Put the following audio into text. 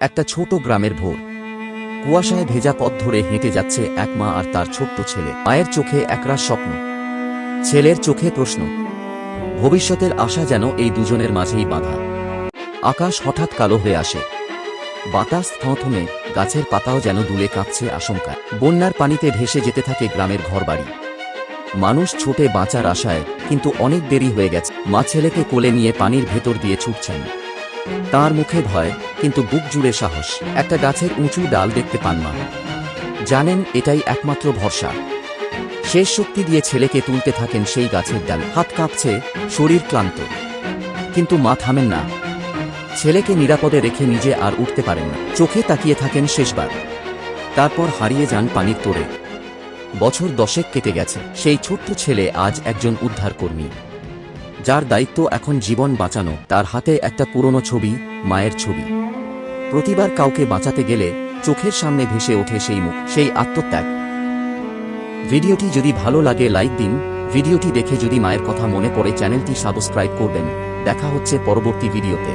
একটা ছোট গ্রামের ভোর। কুয়াশায় ভেজা পথ ধরে হেঁটে যাচ্ছে এক মা আর তার ছোট্ট ছেলে। মায়ের চোখে একরাশ স্বপ্ন। ছেলের চোখে প্রশ্ন। ভবিষ্যতের আশা যেন এই দুজনের মাঝেই বাঁধা। আকাশ হঠাৎ কালো হয়ে আসে। বাতাস থমথমে, গাছের পাতাও যেন দুলে কাঁপছে আশঙ্কায়। বন্যার পানিতে ভেসে যেতে থাকে গ্রামের ঘরবাড়ি। মানুষ ছোটে বাঁচার আশায়, কিন্তু অনেক দেরি হয়ে গেছে। মা ছেলেকে কোলে নিয়ে পানির ভেতর দিয়ে ছুটছেন। তার মুখে ভয়, কিন্তু বুক জুড়ে সাহস। একটা গাছের উঁচু ডাল দেখতে পান মা। জানেন, এটাই একমাত্র ভরসা। শেষ শক্তি দিয়ে ছেলেকে তুলতে থাকেন সেই গাছের ডাল। হাত কাঁপছে, শরীর ক্লান্ত। কিন্তু মা থামেন না। ছেলেকে নিরাপদে রেখে নিজে আর উঠতে পারেন না। চোখে তাকিয়ে থাকেন শেষবার। তারপর হারিয়ে যান পানির তোড়ে। বছর দশেক কেটে গেছে। সেই ছোট্ট ছেলে আজ একজন উদ্ধারকর্মী। যার দায়িত্ব এখন জীবন বাঁচানো, তার হাতে একটা পুরনো ছবি, মায়ের ছবি। প্রতিবার কাউকে বাঁচাতে গেলে চোখের সামনে ভেসে ওঠে সেই মুখ, সেই আত্মত্যাগ। ভিডিওটি যদি ভালো লাগে লাইক দিন, ভিডিওটি দেখে যদি মায়ের কথা মনে পড়ে, চ্যানেলটি সাবস্ক্রাইব করবেন। দেখা হচ্ছে পরবর্তী ভিডিওতে।